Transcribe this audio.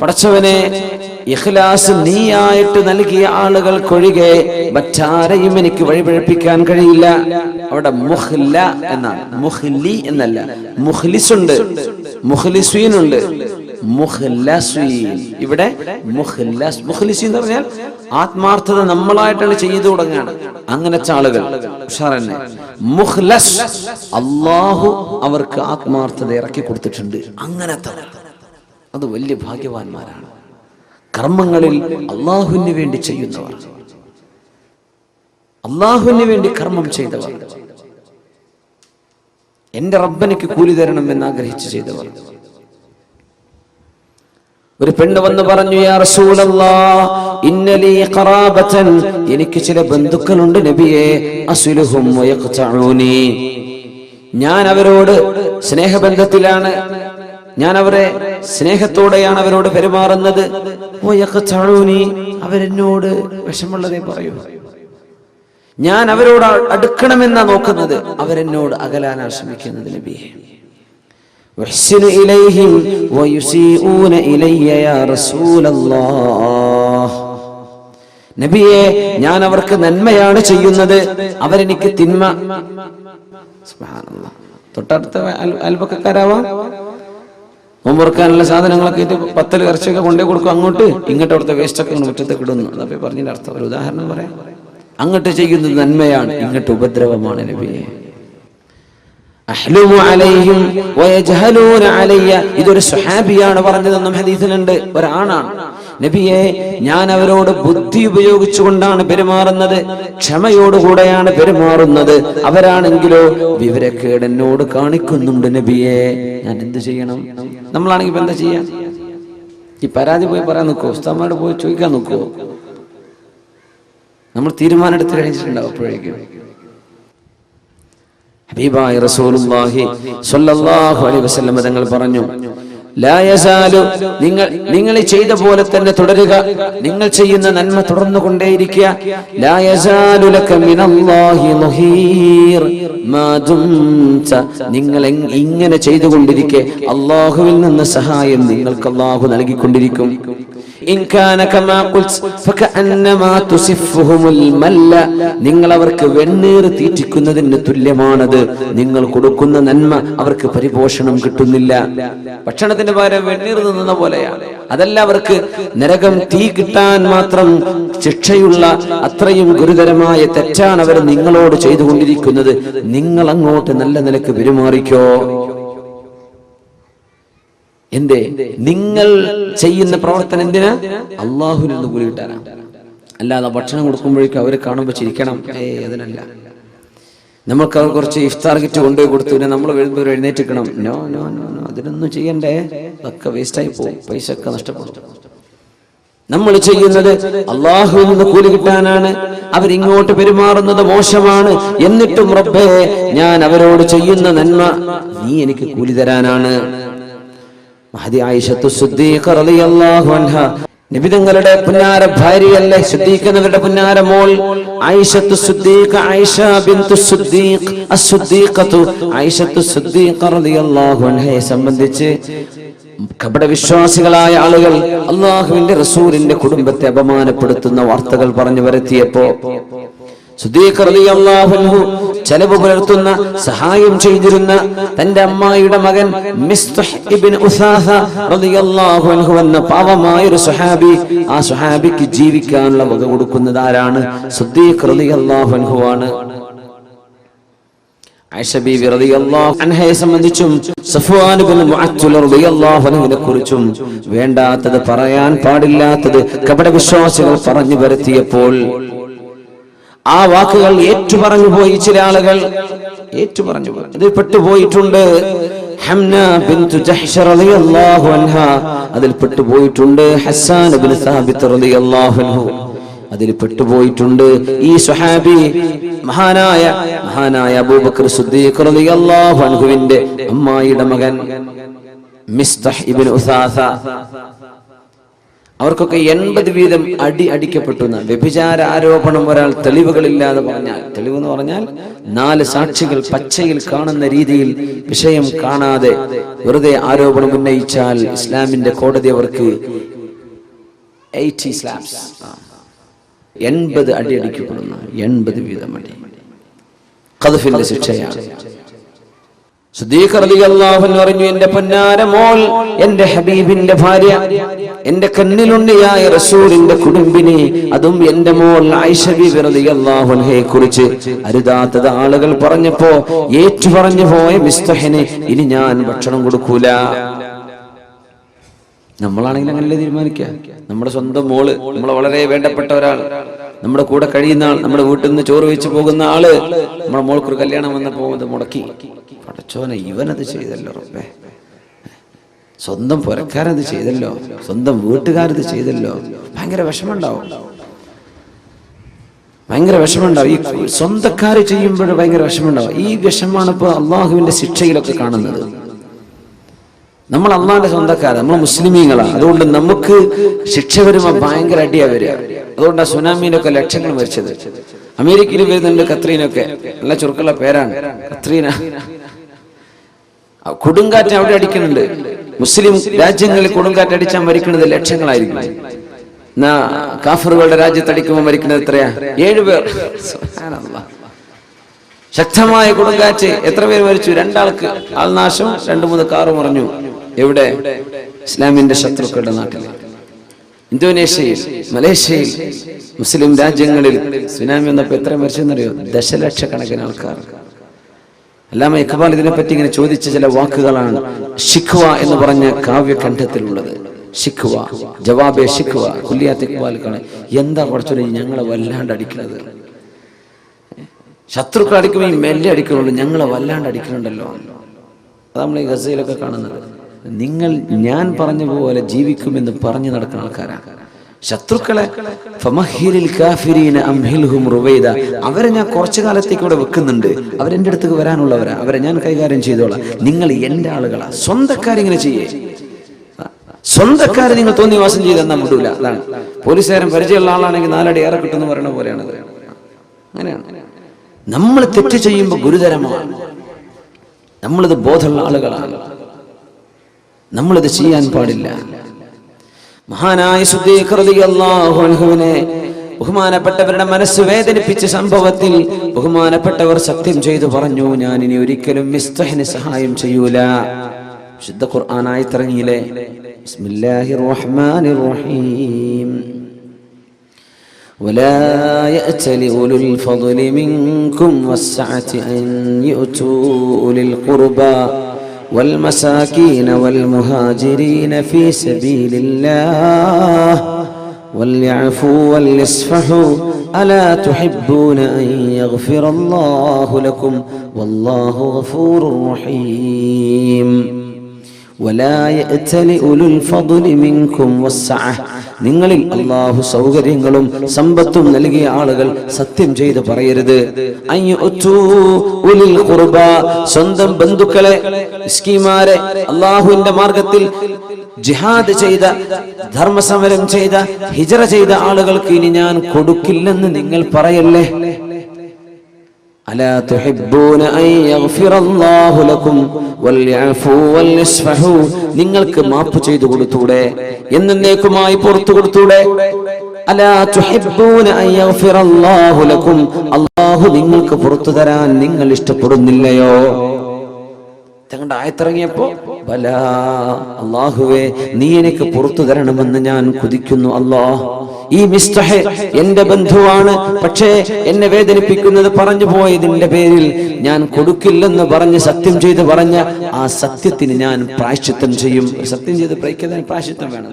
പടച്ചവനെ ഇഖ്ലാസ് നീയായിട്ട് നൽകിയ ആളുകൾക്കൊഴികെ മറ്റാരെയും എനിക്ക് വഴിപഴപ്പിക്കാൻ കഴിയില്ല. അവിടെ മുഹ്ല എന്നാണ്. മുഹ്ലി എന്നല്ല. മുഖ്ലിസീനുണ്ട്. ഉണ്ട് ഇവിടെ മുഖ്ലസ്. മുഖ്ലിസീൻ എന്ന് പറഞ്ഞാൽ ആത്മാർത്ഥത നമ്മളായിട്ടാണ് ചെയ്തു തുടങ്ങുകയാണ് അങ്ങനത്തെ ആളുകൾ. അള്ളാഹു അവർക്ക് ആത്മാർത്ഥത ഇറക്കി കൊടുത്തിട്ടുണ്ട്. അങ്ങനത്തെ അത് വലിയ ഭാഗ്യവാന്മാരാണ്. കർമ്മങ്ങളിൽ അള്ളാഹുവിന് വേണ്ടി ചെയ്യുന്നവർ. അള്ളാഹുവിന് വേണ്ടി കർമ്മം ചെയ്തവർ. എന്റെ റബ്ബനിക്ക് കൂലി തരണം എന്ന് ആഗ്രഹിച്ച് ചെയ്തവർ. ഒരു പെണ്ണ് വന്ന് പറഞ്ഞു ഖറാബതൻ എനിക്ക് ചില ബന്ധുക്കളുണ്ട് നബിയെ ഞാൻ അവരോട് സ്നേഹബന്ധത്തിലാണ് ഞാൻ അവരെ സ്നേഹത്തോടെയാണ് അവരോട് പെരുമാറുന്നത്. അവരെന്നോട് വിഷമുള്ളതേ പറയൂ. ഞാൻ അവരോട് അടുക്കണമെന്നാ നോക്കുന്നത്. അവരെന്നോട് അകലാനാ ശ്രമിക്കുന്നത് നബിയെ. നബിയെ ഞാൻ അവർക്ക് നന്മയാണ് ചെയ്യുന്നത്. അവരെനിക്ക് തിന്മ. തൊട്ടടുത്ത അൽപക്കക്കാരാവാം മുമ്പുറക്കാനുള്ള സാധനങ്ങളൊക്കെ ഇത് പത്തൽ ഇറച്ചിയൊക്കെ കൊണ്ടേ കൊടുക്കും. അങ്ങോട്ട് ഇങ്ങോട്ട് അവിടുത്തെ വേസ്റ്റൊക്കെ ഇങ്ങനെ മുറ്റത്തേക്ക് ഇടുന്നു. അതപ്പോ പറഞ്ഞതിന്റെ അർത്ഥം. ഒരു ഉദാഹരണം പറയാം. അങ്ങോട്ട് ചെയ്യുന്നത് നന്മയാണ് ഇങ്ങോട്ട് ഉപദ്രവമാണ് നബിയെ. ഇതൊരു സുഹാബിയാണ് പറഞ്ഞതെന്നും ഹദീസിലുണ്ട്. ഒരാണാണ്. നബിയെ ഞാൻ അവരോട് ബുദ്ധി ഉപയോഗിച്ചുകൊണ്ടാണ് പെരുമാറുന്നത്. ക്ഷമയോടുകൂടെയാണ് പെരുമാറുന്നത്. അവരാണെങ്കിലോ വിവരക്കേട് കാണിക്കുന്നുണ്ട് നബിയെ. ഞാൻ എന്ത് ചെയ്യണം? നമ്മളാണെങ്കിൽ എന്താ ചെയ്യാ? ഈ പരാതി പോയി പറയാൻ നിൽക്കുവോ? ഉസ്താമാരോട് പോയി ചോദിക്കാൻ നിൽക്കുവോ? നമ്മൾ തീരുമാനം എടുത്ത് കഴിഞ്ഞിട്ടുണ്ടാവും അപ്പോഴേക്കും. ഹബീബായ റസൂലുള്ളാഹി സ്വല്ലല്ലാഹു അലൈഹി വസല്ലം തങ്ങൾ പറഞ്ഞു ലാ യസാലു നിങ്ങൾ നിങ്ങൾ ചെയ്ത പോലെ തന്നെ തുടരുക. നിങ്ങൾ ചെയ്യുന്ന നന്മ തുടർന്നു കൊണ്ടേയിരിക്കുക നിങ്ങൾ ഇങ്ങനെ ചെയ്തുകൊണ്ടിരിക്കെ. അള്ളാഹുവിൽ നിന്ന് സഹായം നിങ്ങൾക്ക് അള്ളാഹു നൽകിക്കൊണ്ടിരിക്കും. നിങ്ങൾ അവർക്ക് വെണ്ണീർ തീറ്റിക്കുന്നതിന് തുല്യമാണത്. നിങ്ങൾ കൊടുക്കുന്ന നന്മ അവർക്ക് പരിപോഷണം കിട്ടുന്നില്ല. ഭക്ഷണത്തിന് പകരം വെണ്ണീർ നിന്നുന്ന പോലെയാണ് അതല്ല അവർക്ക് നരകം തീ കിട്ടാൻ മാത്രം ശിക്ഷയുള്ള അത്രയും ഗുരുതരമായ തെറ്റാണ് അവർ നിങ്ങളോട് ചെയ്തുകൊണ്ടിരിക്കുന്നത്. നിങ്ങൾ അങ്ങോട്ട് നല്ല നിലയ്ക്ക് പെരുമാറിക്കോ? എന്തേ? നിങ്ങൾ ചെയ്യുന്ന പ്രവർത്തനം എന്തിനാ? അള്ളാഹുവിൽ നിന്ന് കൂലി കിട്ടാനാ. അല്ലാതെ ഭക്ഷണം കൊടുക്കുമ്പോഴേക്കും അവരെ കാണുമ്പോൾ ചിരിക്കണം. ഏ അതിനല്ല. നമുക്ക് അവർ കുറച്ച് ഇഫ്താർ കിറ്റ് കൊണ്ടുപോയി കൊടുത്തു. പിന്നെ നമ്മൾ വരുമ്പോൾ എഴുന്നേറ്റിക്കണം നോ നോ നോ നോ അതിനൊന്നും ചെയ്യണ്ടേ? അതൊക്കെ വേസ്റ്റായി പോകും. പൈസ ഒക്കെ നഷ്ടപ്പെടും. നമ്മൾ ചെയ്യുന്നത് അള്ളാഹുവിൽ നിന്ന് കൂലി കിട്ടാനാണ്. അവരിങ്ങോട്ട് പെരുമാറുന്നത് മോശമാണ്. എന്നിട്ടും റബ്ബേ ഞാൻ അവരോട് ചെയ്യുന്ന നന്മ നീ എനിക്ക് കൂലി തരാനാണ് മഹദി ആയിഷത്തു സിദ്ദീഖ റളിയല്ലാഹു അൻഹ നിബിതങ്ങളുടെ പുന്നാര ഭാര്യയല്ലേ? സിദ്ദീഖനവരുടെ പുന്നാര മോൾ. ആയിഷത്തു സിദ്ദീഖ ആയിഷ ബിന്തു ആയിഷത്തു റളിയല്ലാഹു സംബന്ധിച്ച് കപട വിശ്വാസികളായ ആളുകൾ അള്ളാഹുവിന്റെ റസൂലിന്റെ കുടുംബത്തെ അപമാനപ്പെടുത്തുന്ന വാർത്തകൾ പറഞ്ഞു വരുത്തിയപ്പോ റളിയല്ലാഹു ചെലവ് പുലർത്തുന്ന സഹായം ചെയ്തിരുന്ന തന്റെ അമ്മായിയുടെ മകൻ എന്ന പാവമായ ഒരു സുഹാബി ആ സുഹാബിക്ക് ജീവിക്കാനുള്ള വക കൊടുക്കുന്നത് ആരാണ്? ആണ് കുറിച്ചും വേണ്ടാത്തത് പറയാൻ പാടില്ലാത്തത് കപട വിശ്വാസികൾ പറഞ്ഞു വരുത്തിയപ്പോൾ ആ വാക്കുകൾ ഏറ്റുപറഞ്ഞു പോയി ചില ആളുകൾ. ഏറ്റുപറഞ്ഞു പോയി. ഇത് പെട്ടുപോയിട്ടുണ്ട്. ഹംന റളിയല്ലാഹു അതിൽ പെട്ടുപോയിട്ടുണ്ട് ഹസ്സാൻ ഇബ്നു റളിയല്ലാഹു അൻഹു. അതിൽ പെട്ടുപോയിട്ടുണ്ട് ഈ സുഹാബി മഹാനായ മഹാനായ അബൂബക്കർ സിദ്ദീഖ് റളിയല്ലാഹു അൻഹുവിന്റെ അമ്മായിയുടെ മകൻ മിസ്തഹ് ഇബ്നു ഉസാസ. അവർക്കൊക്കെ എൺപത് വീതം അടി അടിക്കപ്പെട്ടു എന്ന്. വ്യഭിചാര ആരോപണം ഒരാൾ തെളിവുകളില്ലാതെ പറഞ്ഞാൽ തെളിവ് എന്ന് പറഞ്ഞാൽ നാല് സാക്ഷികൾ പച്ചയിൽ കാണുന്ന രീതിയിൽ വിഷയം കാണാതെ വെറുതെ ആരോപണം ഉന്നയിച്ചാൽ ഇസ്ലാമിന്റെ കോടതി അവർക്ക് 80 സ്ലാബ്സ്. എൺപത് അടി അടിക്കപ്പെടുന്ന. എൺപത് വീതം അടി. കഥഫിന്റെ ശിക്ഷയാണ്. പറഞ്ഞു എന്റെ പൊന്നാര മോൾ എന്റെ ഹബീബിന്റെ ഭാര്യ എന്റെ കണ്ണിലുണ്ണിയായ റസൂലിന്റെ കുടുംബിനെ അതും എന്റെ മോൾ ആയിഷ ബീബി റളിയല്ലാഹു അൻഹയെ കുറിച്ച് അരുതാത്തത് ആളുകൾ പറഞ്ഞപ്പോ ഏറ്റു പറഞ്ഞു പോയ മിസ്തഹിന് ഇനി ഞാൻ ഭക്ഷണം കൊടുക്കൂല. നമ്മളാണെങ്കിൽ അങ്ങനെ തീരുമാനിക്കുക നമ്മുടെ സ്വന്തം മോൾ നമ്മളെ വളരെ വേണ്ടപ്പെട്ട ഒരാൾ നമ്മുടെ കൂടെ കഴിയുന്ന ആൾ നമ്മുടെ വീട്ടിൽ നിന്ന് ചോറ് വെച്ച് പോകുന്ന ആൾ നമ്മുടെ മോൾക്കൊരു കല്യാണം വന്നപ്പോ അത് മുടക്കി. പടച്ചോനെ ഇവനത് ചെയ്തല്ലോ റബ്ബേ. സ്വന്തം പുരക്കാരത് ചെയ്തല്ലോ സ്വന്തം വീട്ടുകാരത് ചെയ്തല്ലോ. ഭയങ്കര വിഷമമുണ്ടാവും. ഭയങ്കര വിഷമമുണ്ടാവും. ഈ സ്വന്തക്കാർ ചെയ്യുമ്പോൾ ഭയങ്കര വിഷമമുണ്ടാവും. ഈ വിഷമാണ് ഇപ്പൊ അള്ളാഹുവിന്റെ ശിക്ഷയിലൊക്കെ കാണുന്നത്. നമ്മൾ അള്ളാഹിന്റെ സ്വന്തക്കാരാണ് നമ്മൾ മുസ്ലിമീങ്ങളാണ് അതുകൊണ്ട് നമുക്ക് ശിക്ഷ വരുമ്പോൾ ഭയങ്കര അടിയാ വരിക. അതുകൊണ്ടാണ് സുനാമിയിലൊക്കെ ലക്ഷങ്ങൾ മരിച്ചത്. അമേരിക്കയിൽ വരുന്നുണ്ട് കത്രീനൊക്കെ. നല്ല ചുരുക്കുള്ള പേരാണ്. കത്രീന. ആ കൊടുങ്കാറ്റ് അവിടെ അടിക്കുന്നുണ്ട്. മുസ്ലിം രാജ്യങ്ങളിൽ കൊടുങ്കാറ്റ് അടിച്ചാൽ മരിക്കുന്നത് ലക്ഷങ്ങളായിരിക്കും. എന്നാ കാഫറുകളുടെ രാജ്യത്ത് അടിക്കുമ്പോൾ മരിക്കുന്നത് എത്രയാ? ഏഴുപേർ. ശക്തമായ കൊടുങ്കാറ്റ് എത്ര പേര് മരിച്ചു? രണ്ടാൾക്ക്. ആൾനാശം രണ്ടു മൂന്ന് കാറ് മറിഞ്ഞു. എവിടെ? ഇസ്ലാമിന്റെ ശത്രുക്കളുടെ നാട്ടിൽ. ഇന്തോനേഷ്യയിൽ മലേഷ്യയിൽ മുസ്ലിം രാജ്യങ്ങളിൽ സുനാമി വന്നപ്പോ എത്ര മരിച്ചെന്നറിയോ? ദശലക്ഷക്കണക്കിന് ആൾക്കാർ. അല്ലാമ ഇഖബാൽ ഇതിനെപ്പറ്റി ഇങ്ങനെ ചോദിച്ച ചില വാക്കുകളാണ് ഷിഖ്വ എന്ന് പറഞ്ഞ കാവ്യകണ്ഠത്തിലുള്ളത് ഷിഖ്വ ജവാബെ ഷിഖ്വ കുല്യാത്ത് ഇഖ്ബാൽ കാണാൻ എന്താ കുറച്ചു ഞങ്ങളെ വല്ലാണ്ട് അടിക്കുന്നത് ശത്രുക്കൾ അടിക്കുമ്പോൾ ഈ മെല്ലെ അടിക്കുന്നുള്ളൂ ഞങ്ങളെ വല്ലാണ്ട് അടിക്കുന്നുണ്ടല്ലോ അത് നമ്മൾ ഈ ഗസയിലൊക്കെ കാണുന്നത്. നിങ്ങൾ ഞാൻ പറഞ്ഞ പോലെ ജീവിക്കുമെന്ന് പറഞ്ഞു നടക്കുന്ന ആൾക്കാരാണ്. ശത്രുക്കളെ അവരെ ഞാൻ കുറച്ചു കാലത്തേക്ക് ഇവിടെ വെക്കുന്നുണ്ട്. അവരെന്റെ അടുത്തേക്ക് വരാനുള്ളവരാ. അവരെ ഞാൻ കൈകാര്യം ചെയ്തോളാം. നിങ്ങൾ എന്റെ ആളുകളാ. സ്വന്തക്കാരിങ്ങനെ ചെയ്യേ. സ്വന്തക്കാരെ നിങ്ങൾ തോന്നിവാസം ചെയ്ത് തന്നാൽ വിടൂല അതാണ്. പോലീസുകാരൻ പരിചയമുള്ള ആളാണെങ്കിൽ നാലടി ഏറെ കിട്ടുമെന്ന് പറയുന്ന പോലെയാണത് അങ്ങനെയാണ്. നമ്മൾ തെറ്റ് ചെയ്യുമ്പോൾ ഗുരുതരമാണ്. നമ്മളിത് ബോധമുള്ള ആളുകളാണ്. നമ്മളിത് ചെയ്യാൻ പാടില്ല. മഹാനായ സുദ്ദീഖ് റളിയല്ലാഹു അൻഹുവിനെ ബഹുമാനപ്പെട്ടവരുടെ മനസ്സ് വേദനിപ്പിച്ച സംഭവത്തിൽ ബഹുമാനപ്പെട്ടവർ സത്യം ചെയ്തു പറഞ്ഞു ഞാൻ ഇനി ഒരിക്കലും മിസ്തഹിന് സഹായം ചെയ്യൂല ശുദ്ധ ഖുർആനായി ഇറങ്ങിയില്ലേ ബിസ്മില്ലാഹിർ റഹ്മാനിർ റഹീം ولا يأت لأولو الفضل منكم والسعة أن يؤتوا أولي القربى والمساكين والمهاجرين في سبيل الله وليعفوا وليصفحوا ألا تحبون أن يغفر الله لكم؟ والله غفور رحيم. ولا يأتل أولو الفضل منكم والسعة നിങ്ങളിൽ അള്ളാഹു സൗകര്യങ്ങളും സമ്പത്തും നൽകിയ ആളുകൾ സത്യം ചെയ്ത് പറയരുത് അയ്യുഅ്തു ഉലിൽ ഖുർബ സ്വന്തം ബന്ധുക്കളെ മിസ്കീമാരെ അള്ളാഹുവിന്റെ മാർഗത്തിൽ ജിഹാദ് ചെയ്ത ധർമ്മസമരം ചെയ്ത ഹിജറ ചെയ്ത ആളുകൾക്ക് ഇനി ഞാൻ കൊടുക്കില്ലെന്ന് നിങ്ങൾ പറയല്ലേ ألا تحبون أن يغفر الله لكم وليعفوا وليصفحوا നിങ്ങൾക്ക് മാപ്പ് ചെയ്തു കൊടുത്തൂടെ എന്നേക്കുമായി പുറത്തു കൊടുത്തൂടെ അലാ തുഹിബ്ബൂന അൻ യഗ്ഫിറ അല്ലാഹു ലക്കും അല്ലാഹു നിങ്ങൾക്ക് പുറത്തു തരാൻ നിങ്ങൾ ഇഷ്ടപ്പെടുന്നില്ലയോ തങ്ങളുടെ ആയത്തിറങ്ങിയപ്പോ ബല അള്ളാഹുവേ നീ എനിക്ക് പുറത്തു തരണമെന്ന് ഞാൻ കുതിക്കുന്നു അല്ലാ. ഈ മിസ്തഹെ എന്റെ ബന്ധുവാണ് പക്ഷേ എന്നെ വേദനിപ്പിക്കുന്നത് പറഞ്ഞു പോയതിന്റെ പേരിൽ ഞാൻ കൊടുക്കില്ലെന്ന് പറഞ്ഞ് സത്യം ചെയ്ത് പറഞ്ഞ ആ സത്യത്തിന് ഞാൻ പ്രായശ്ചിത്തം ചെയ്യും. സത്യം ചെയ്ത് പ്രയക്കുന്നതിന് പ്രായശ്ചിത്തം വേണം.